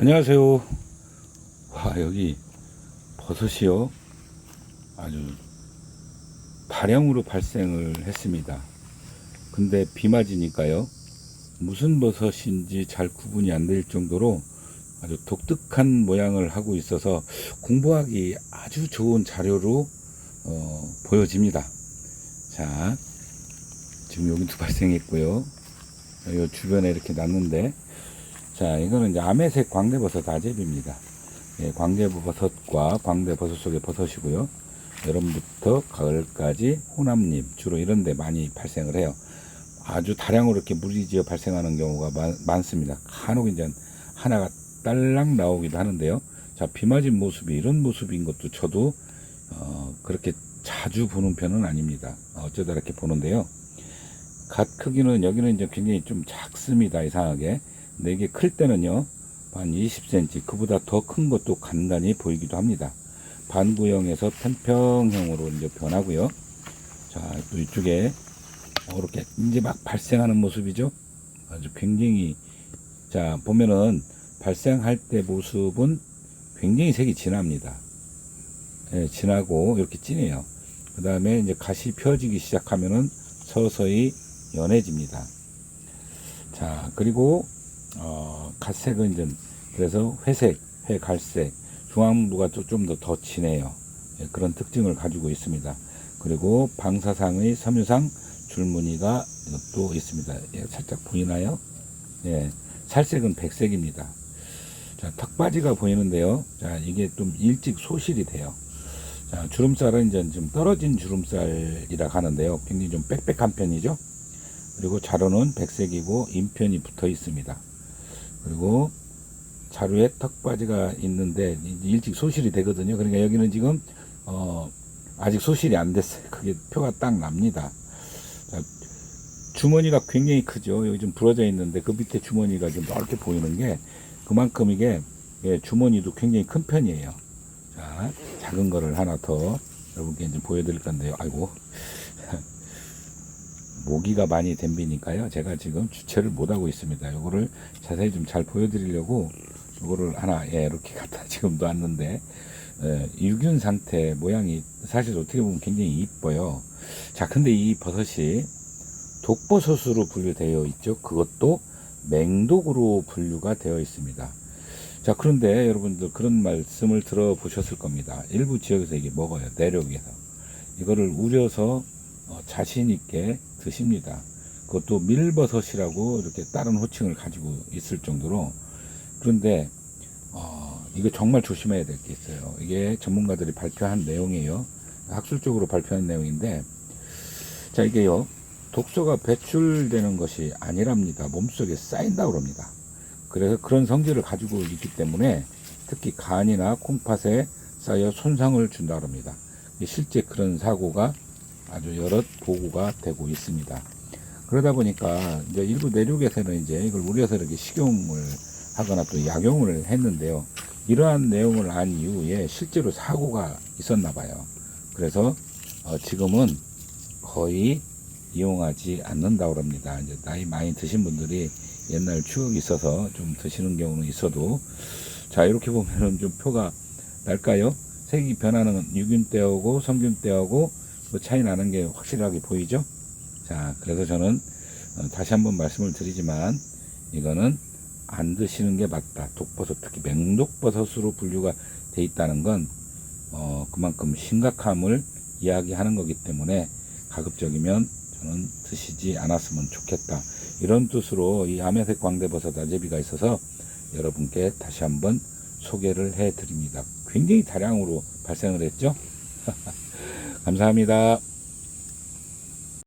안녕하세요. 와, 여기 버섯이요. 아주 다량으로 발생을 했습니다. 근데 비 맞으니까요. 무슨 버섯인지 잘 구분이 안 될 정도로 아주 독특한 모양을 하고 있어서 공부하기 아주 좋은 자료로 어, 보여집니다. 자, 지금 여기도 발생했고요. 이 주변에 이렇게 났는데 자, 이거는 이제 아메색 광대버섯 아제비입니다. 예, 광대버섯과 광대버섯 속의 버섯이고요. 여름부터 가을까지 호남림 주로 이런 데 많이 발생을 해요. 아주 다량으로 이렇게 무리지어 발생하는 경우가 많, 습니다 간혹 이제 하나가 딸랑 나오기도 하는데요. 자, 비 맞은 모습이 이런 모습인 것도 저도 어, 그렇게 자주 보는 편은 아닙니다. 어쩌다 이렇게 보는데요. 갓 크기는 여기는 이제 굉장히 좀 작습니다. 이상하게. 이게 클 때는요, 한 20cm, 그보다 더 큰 것도 간단히 보이기도 합니다. 반구형에서 편평형으로 이제 변하고요. 자, 또 이쪽에 이렇게 이제 막 발생하는 모습이죠. 아주 굉장히, 자, 보면은 발생할 때 모습은 굉장히 색이 진합니다. 예, 진하고 이렇게 진해요. 그 다음에 이제 가시 펴지기 시작하면은 서서히 연해집니다. 자, 그리고 어, 갓색은 이제 그래서 회색, 회갈색, 중앙부가 좀 더 더 진해요. 예, 그런 특징을 가지고 있습니다. 그리고 방사상의 섬유상 줄무늬가 또 있습니다. 예, 살짝 보이나요? 예, 살색은 백색입니다. 자, 턱바지가 보이는데요. 자, 이게 좀 일찍 소실이 돼요. 자, 주름살은 이제 좀 떨어진 주름살이라 하는데요. 굉장히 좀 빽빽한 편이죠. 그리고 자루는 백색이고 인편이 붙어 있습니다. 그리고 자루에 턱바지가 있는데 일찍 소실이 되거든요. 그러니까 여기는 지금 어 아직 소실이 안 됐어요. 그게 표가 딱 납니다. 자, 주머니가 굉장히 크죠. 여기 좀 부러져 있는데 그 밑에 주머니가 좀 넓게 보이는 게 그만큼 이게 예, 주머니도 굉장히 큰 편이에요. 자, 작은 거를 하나 더 여러분께 이제 보여드릴 건데요. 아이고. 모기가 많이 댐비니까요. 제가 지금 주체를 못하고 있습니다. 요거를 자세히 좀 잘 보여드리려고 요거를 하나, 예, 이렇게 갖다 지금 놨는데, 예, 유균 상태 모양이 사실 어떻게 보면 굉장히 이뻐요. 자, 근데 이 버섯이 독버섯으로 분류되어 있죠. 그것도 맹독으로 분류가 되어 있습니다. 자, 그런데 여러분들 그런 말씀을 들어보셨을 겁니다. 일부 지역에서 이게 먹어요. 내륙에서. 이거를 우려서 어, 자신 있게 드십니다. 그것도 밀버섯이라고 이렇게 다른 호칭을 가지고 있을 정도로 그런데 어, 이거 정말 조심해야 될 게 있어요. 이게 전문가들이 발표한 내용이에요. 학술적으로 발표한 내용인데 자 이게요 독소가 배출되는 것이 아니랍니다. 몸속에 쌓인다고 그럽니다. 그래서 그런 성질을 가지고 있기 때문에 특히 간이나 콩팥에 쌓여 손상을 준다 그럽니다. 실제 그런 사고가 아주 여러 보고가 되고 있습니다. 그러다 보니까 이제 일부 내륙에서는 이제 이걸 우려서 이렇게 식용을 하거나 또 약용을 했는데요. 이러한 내용을 안 이후에 실제로 사고가 있었나 봐요. 그래서 어 지금은 거의 이용하지 않는다고 합니다. 이제 나이 많이 드신 분들이 옛날 추억이 있어서 좀 드시는 경우는 있어도 자 이렇게 보면은 좀 표가 날까요? 색이 변하는 유균 때하고 성균 때하고 뭐 차이 나는 게 확실하게 보이죠? 자 그래서 저는 어, 다시 한번 말씀을 드리지만 이거는 안 드시는 게 맞다. 독버섯 특히 맹독버섯으로 분류가 돼 있다는 건 어, 그만큼 심각함을 이야기하는 거기 때문에 가급적이면 저는 드시지 않았으면 좋겠다. 이런 뜻으로 이 아메색 광대버섯 아제비가 있어서 여러분께 다시 한번 소개를 해 드립니다. 굉장히 다량으로 발생을 했죠. 감사합니다.